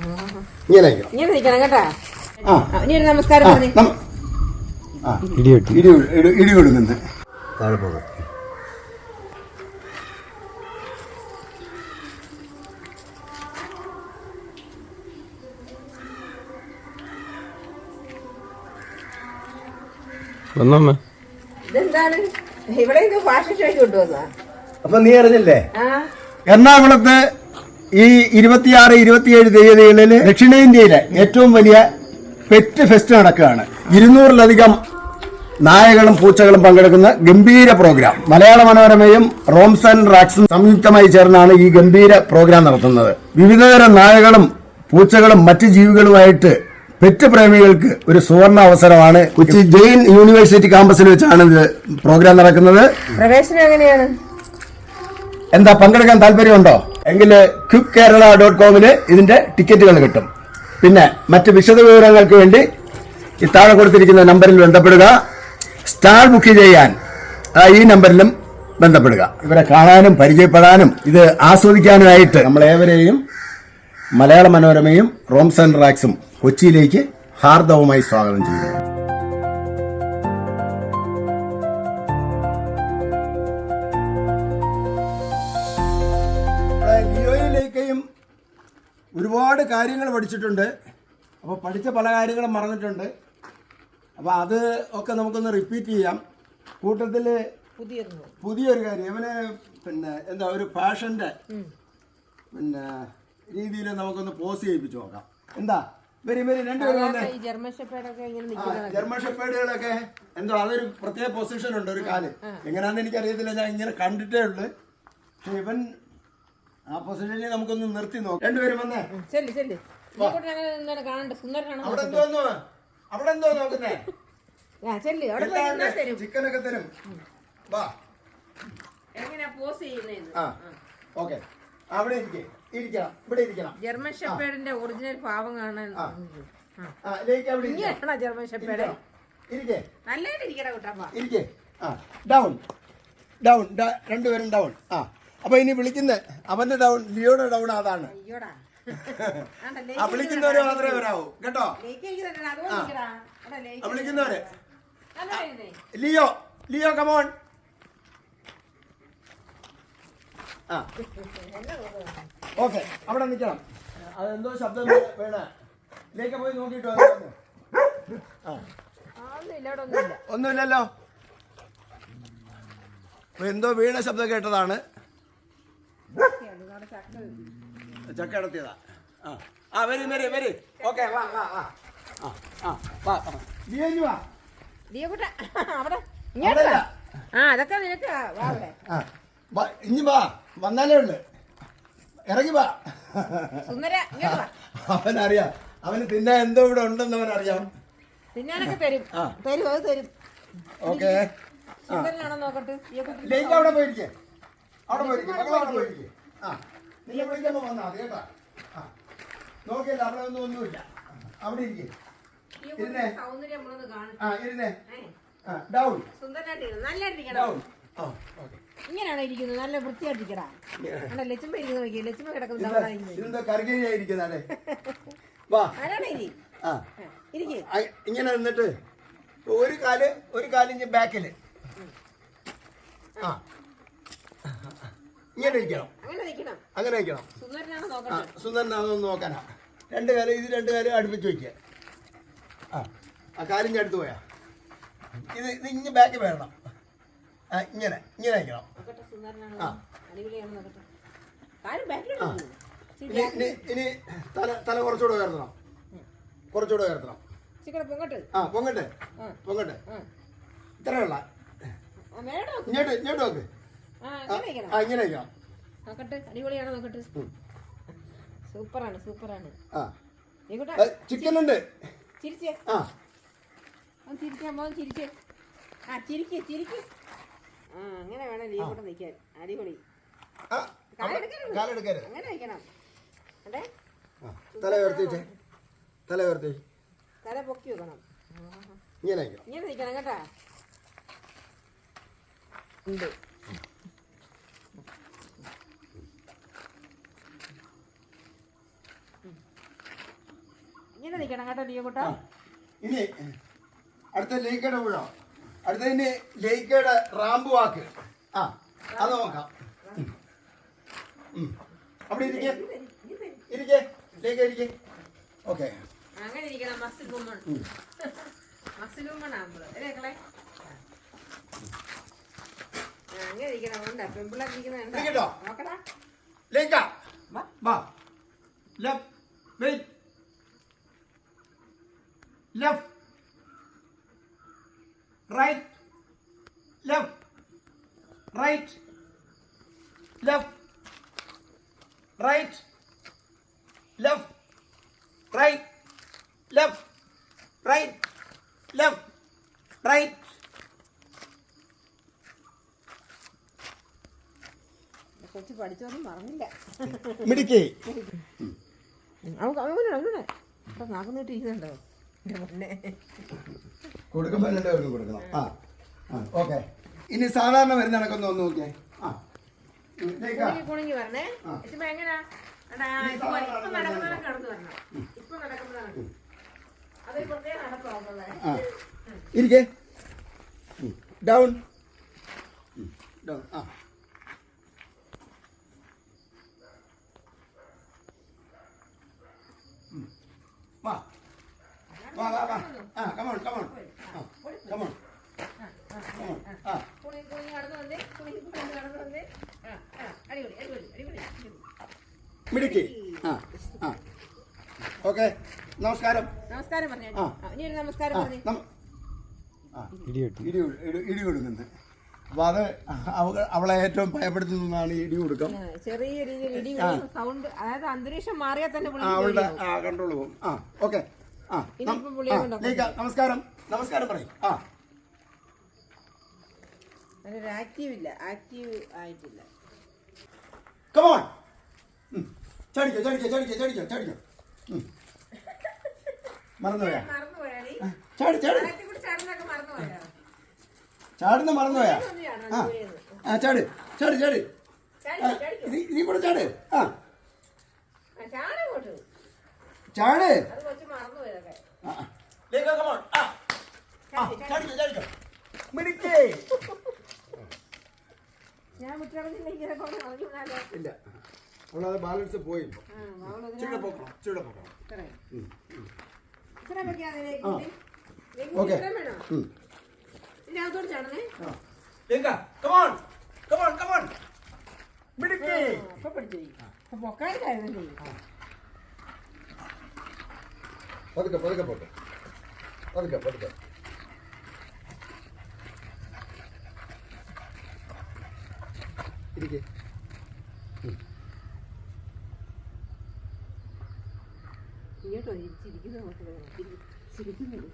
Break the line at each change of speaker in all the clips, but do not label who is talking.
ഇങ്ങനെ നിൽക്കണം
ഇങ്ങനെ നിൽക്കണം കേട്ടാ.
ആ.
ആ, ഇനി ഒരു നമസ്കാരം
ആ,
പറഞ്ഞു.
ആ ഇടി ഇടി ഇടി- ഇടി കൊടുക്കുന്നു താഴെ പോകാം.
വന്നമ്മ.
ഇതെന്താണ്? ഇവിടെ ഇത് ഫാഷൻ ഷോയ്ക്ക് കൊണ്ടുവന്നതാ.
അപ്പൊ നീ അറിഞ്ഞില്ലേ?
ആ.
എറണാകുളത്ത് ഈ ഇരുപത്തിയാറ് ഇരുപത്തിയേഴ് തീയതികളിൽ ദക്ഷിണേന്ത്യയിലെ ഏറ്റവും വലിയ പെറ്റ് ഫെസ്റ്റ് നടക്കുകയാണ്. ഇരുന്നൂറിലധികം നായകളും പൂച്ചകളും പങ്കെടുക്കുന്ന ഗംഭീര പ്രോഗ്രാം. മലയാള മനോരമയും റോംസ് ആൻഡ് റാക്സും സംയുക്തമായി ചേർന്നാണ് ഈ ഗംഭീര പ്രോഗ്രാം നടത്തുന്നത്. വിവിധതരം നായകളും പൂച്ചകളും മറ്റ് ജീവികളുമായിട്ട് പെറ്റ് പ്രേമികൾക്ക് ഒരു സുവർണ അവസരമാണ് കൊച്ചി ജെയിൻ യൂണിവേഴ്സിറ്റി കാമ്പസിൽ വെച്ചാണ് ഇത് പ്രോഗ്രാം നടക്കുന്നത്.
പ്രവേശനം എങ്ങനെയാണ്?
എന്താ പങ്കെടുക്കാൻ താല്പര്യമുണ്ടോ? എങ്കിൽ ക്യുക്ക് കേരള ഡോട്ട് കോമിന് ഇതിന്റെ ടിക്കറ്റുകൾ കിട്ടും. പിന്നെ മറ്റ് വിശദ വിവരങ്ങൾക്ക് വേണ്ടി ഈ താഴെ കൊടുത്തിരിക്കുന്ന നമ്പറിൽ ബന്ധപ്പെടുക. സ്റ്റാർ ബുക്ക് ചെയ്യാൻ ഈ നമ്പറിലും ബന്ധപ്പെടുക. ഇവരെ കാണാനും പരിചയപ്പെടാനും ഇത് ആസ്വദിക്കാനുമായിട്ട് നമ്മളേവരെയും മലയാള മനോരമയും റോം സെൻട്രാക്സും കൊച്ചിയിലേക്ക് ഹാർദവുമായി സ്വാഗതം ചെയ്യുന്നു. നമ്മുടെ ഒരുപാട് കാര്യങ്ങൾ പഠിച്ചിട്ടുണ്ട്. അപ്പോൾ പഠിച്ച പല കാര്യങ്ങളും മറന്നിട്ടുണ്ട്. അപ്പോൾ അത് ഒക്കെ നമുക്കൊന്ന് റിപ്പീറ്റ് ചെയ്യാം. കൂട്ടത്തിൽ പുതിയൊരു കാര്യം. ഇവന് പിന്നെ എന്താ ഒരു ഫാഷന്റെ പിന്നെ രീതിയിൽ നമുക്കൊന്ന് പോസ് ചെയ്യിപ്പിച്ച് നോക്കാം. എന്താ? വരി വരി രണ്ടുപേരും
ജർമ്മൻ
ഷെപ്പേഡുകളൊക്കെ എന്തോ അതൊരു പ്രത്യേക പൊസിഷൻ ഉണ്ട് ഒരു കാൽ. എങ്ങനെയാണെന്ന് എനിക്കറിയത്തില്ല ഞാൻ ഇങ്ങനെ കണ്ടിട്ടേ ഉള്ളു. പക്ഷെ ഇവൻ ആ പൊസിഷനിൽ നമുക്കൊന്ന് നിർത്തി നോക്കാം. രണ്ടുപേരും വന്നേ.
ചെല്ലു ചെല്ലു. ഞങ്ങൾ കാണണ്ട സുന്ദരനാണോ
അവിടെ എന്തോന്നു? അവിടെ എന്തോ നോക്കുന്നേ?
ചെല്ലു അവിടെ പോയി നിന്നാ തരും.
ചിക്കനൊക്കെ തരും. വാ.
എങ്ങനെയാ പോസ് ചെയ്യുന്നത്
ആ ഓക്കെ. അവിടെ ഇരിക്കേ. ഇരിക്കണം. ഇവിടെ ഇരിക്കണം.
ജർമ്മൻ ഷെപ്പേഡിന്റെ ഒറിജിനൽ ഭാവം കാണാൻ
ആ. ആ. ലേക്ക് അവിടെ ഇരിക്കണം.
ഇങ്ങനെയാണോ ജർമ്മൻ ഷെപ്പേഡ്?
ഇരിക്കണം. ഇരിക്കേ.
നല്ലതായിട്ട് ഇരിക്കണ കുട്ടപ്പ
ഇരിക്കേ. ആ ഡൗൺ ഡൗൺ രണ്ടുപേരും ഡൗൺ ആ. അപ്പൊ ഇനി വിളിക്കുന്ന അവന്റെ ഡൗൺ ലിയോയുടെ ഡൗൺ അതാണ്. ആ വിളിക്കുന്നവര് മാത്രമേ വരാവൂ. കേട്ടോ? ആ. വിളിക്കുന്നവര്. ലിയോ ലിയോ കമോൺ ആ. ഓക്കെ അവിടെ നിൽക്കണം. അതെന്തോ ശബ്ദം വേണ. ഇതിലേക്ക് പോയി നോക്കിയിട്ട് വന്നു. ആ. ഒന്നുമില്ലല്ലോ. എന്തോ വീണ ശബ്ദം കേട്ടതാണ്. ചക്ക ഇടത്തിയതാ. ആ. ആ വരി വരി വരി. ഓക്കെ വാ വാ വാ ആ ആ വാ വാ. നീ ഇഞ്ഞി വാ
അവിടെ.
അവിടെ
ഇങ്ങോട്ട് വാ. ആ അതൊക്കെ നിനക്ക് വാ അവിടെ.
ആ വാ, ഇനി വാ. വന്നാലേ ഉള്ളു. ഇറങ്ങി വാ.
സുന്ദര ഇങ്ങോട്ട് വാ.
അവനറിയാം. അവന് തിന്നാൻ എന്തോ ഇവിടെ ഉണ്ടെന്ന് അവനറിയാം.
തിന്നാനൊക്കെ തരും.
ആ.
തരും അത് തരും.
ഓക്കെ.
സുന്ദരനാണോ നോക്കട്ടെ.
ലേക്ക് അവിടെ പോയിരിക്കേ. അവിടെ പോയിരിക്കേ. മക്കൾ അവിടെ പോയിരിക്കേ. ആ നിന്നെ വിളിക്കുമ്പോ വന്നാ മതി കേട്ടാ. ആ നോക്കിയല്ല അവിടെ ഒന്നും ഒന്നുമില്ല. അവിടെ ഇരിക്കേ. ആ ഇരുന്നേ. ആ ഡൗൺ
സുന്ദരനായിട്ടിരിക്കണം നല്ലതായിട്ടിരിക്കണം
ഡൗൺ ആ ഓക്കെ.
ഇങ്ങനെയാണോ ഇരിക്കുന്നത്? നല്ല വൃത്തിയായിട്ടിരിക്കടാ ആണോ ലച്ചുമ്പ ഇരിക്കുന്നത് നോക്കി ലച്ചുമ്പ കിടക്കുന്നത്
ഇതെന്താ
അവിടെ
ഇങ്ങനെ നിന്നിട്ട് ഒരു കാൽ ഒരു കാലിഞ്ച് ബാക്കിൽ ആ. ഇങ്ങനെ ഇരിക്കണം.
അങ്ങനെ
ഇരിക്കണം ആ നോക്കാനാ രണ്ട് കാലം ഇത് രണ്ട് കാലം അടുപ്പിച്ച് വയ്ക്കുക ആ ആ കാലിന്റെ അടുത്ത് പോയാ. ഇത് ഇത് ഇങ്ങനെ ബാക്ക് വേണം ആ ഇങ്ങനെ ഇങ്ങനെ ആ.
ബാക്കിൽ
ഇനി ഇനി ഇനി തല തല കുറച്ചുകൂടെ ഉയർത്തണം. കുറച്ചുകൂടെ ഉയർത്തണം. ആ പൊങ്ങട്ടെ. പൊങ്ങട്ടെ. ഇത്രയുള്ള ഇങ്ങോട്ട് ഇങ്ങോട്ട് നോക്ക്. ഇങ്ങനെ ഇരിക്കണം.
നോക്കട്ടെ അടിപൊളിയാണോ നോക്കട്ടെ? സൂപ്പറാണ് സൂപ്പറാണ്.
ആ. ചിക്കൻ ഉണ്ട്
ചിരിച്ചേ.
ആ.
അവൻ ചിരിക്കാൻ മോൻ ചിരിച്ചേ. ആ ചിരിക്ക് ചിരിക്ക്. ആ അങ്ങനെ വേണം കൂടെ നിൽക്കാൻ. അടിപൊളി. കാലെടുക്കരുത്. അങ്ങനെ നിൽക്കണം. അതെ?
തല ഉയർത്തിച്ചേ തല ഉയർത്തി
തല പൊക്കി വെക്കണം.
ഇങ്ങനെ
ഇങ്ങനെ നിൽക്കണം കേട്ടാ. ഉണ്ട്. ഇങ്ങനെ നിൽക്കണം കേട്ടോ ലിയോ കൂട്ടാ.
ഇനി അടുത്ത ലേക്കയുടെ ഊഴോ അടുത്ത ഇനി ലേക്കയുടെ റാമ്പ് വാക്ക്. ആ അത് നോക്കാം. അവിടെ ഇരിക്കേ. ഇരിക്കേ ലേക്ക ഇരിക്കേ. ഓക്കെ.
അങ്ങനെ ഇരിക്കണം മസിൽ വുമൺ മസിൽ വുമൺ ആകുമ്പോൾ അല്ലേ അങ്ങനെ ഇരിക്കണം ഉണ്ടാ പെമ്പിള്ളേർ ഇരിക്കുന്നുണ്ട്? നോക്കടാ.
ലേക്ക
വാ.
Left. Wait left right left right left right left right left right left right
കൊച്ചു പഠിച്ചൊന്നും പറഞ്ഞില്ല
മിടുക്കി.
അവൾക്ക് അവനെ അവനെ അപ്പൊ നാക്കുന്നിട്ട് മുന്നേ
കൊടുക്കുമ്പോൾ എല്ലാവർക്കും കൊടുക്കണം. ആ ആ ഓക്കെ. ഇനി സാധാരണ വരുന്ന കണക്കൊന്ന് ഒന്ന് നോക്കിയേ. ആ.
കുണുങ്ങി വരണേ. ഇപ്പൊ നടക്കുന്നതാണ് കടന്നു ഇപ്പൊ നടക്കുന്നതാണ് നടപ്പാവുന്നത്
ആ. ഇരിക്കേ. ഡൗൺ ഡൗൺ ആ. വാ വാ വാ. ആ കമോൺ കമോൺ ആ കമോൺ ആ
കുണുങ്ങി കുണുങ്ങി വന്നേ കുണുങ്ങി കുണുങ്ങി കടന്നു വന്നേ. ആ ആ. അടിപൊളി അടിപൊളി അടിപൊളി.
മിടുക്കി. ആ ആ. ഓക്കെ നമസ്കാരം.
നമസ്കാരം പറഞ്ഞു.
ആ.
ഇനി ഒരു നമസ്കാരം പറഞ്ഞു.
ഇടി കൊടുക്കുന്നത് അപ്പൊ അത് അവ- അവളെ ഏറ്റവും ഭയപ്പെടുത്തുന്നതാണ് ഈ ഇടി കൊടുക്കം.
ചെറിയ രീതിയിൽ ഇടി സൗണ്ട് അതായത് അന്തരീക്ഷം മാറിയാൽ തന്നെ
അവളുടെ കണ്ട്രോൾ പോകും ആ ഓക്കെ നമസ്കാരം നമസ്കാരം പറയും. ആ.
ആക്റ്റീവ് ഇല്ല ആക്റ്റീവ് ആയിട്ടില്ല.
കമോൺ ചടിക്കോ ചടിക്കോ ചടിക്കോ ചടിക്കോ ചടിക്കോ. ഉം. മറന്നുപോയാ?
മറന്നുപോയാ നീ
ചാടി ചാടുന്ന മറന്നുപോയാ?
ചാടണം,
ആ. ആ ചാട് ചാടി ചാടി. നീ നീ കൂടെ ചാട്. ആ. ചാട്
അത് കൊച്ചു മറന്നുപോയതൊക്കെ.
ആ, ആ. Lekha, come on. ആ, ആ,
ചാടി, ചാടി.
ചാടിക്കോ, ചാടിക്കോ. മിടുക്കി.
ഞാൻ?
ഇല്ല. അവളത് ബാലൻസ് പോയി ചൂടെ പോക്കണം ചൂടെ പോക്കണം. ഓക്കേ. on, come on. മിടുക്കി. പതുക്കെ പതുക്കെ പോട്ടെ. പതുക്കെ പതുക്കെ. ഇരിക്കെ.
ഇങ്ങോട്ടോ ചിരിക്കുന്ന. ചിരി- ചിരിക്കുന്നത്.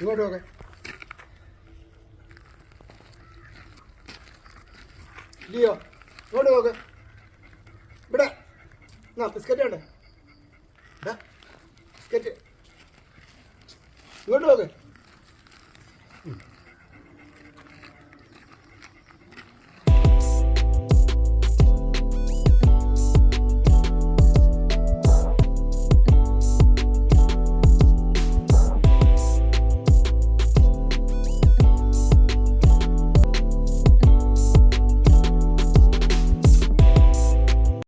ഇങ്ങോട്ട് നോക്കെ. ലിയോ ഇങ്ങോട്ട് നോക്ക്. ഇവിടെ. എന്നാ ബിസ്ക്കറ്റ് വേണ്ടേ? ഇങ്ങോട്ട് നോക്ക്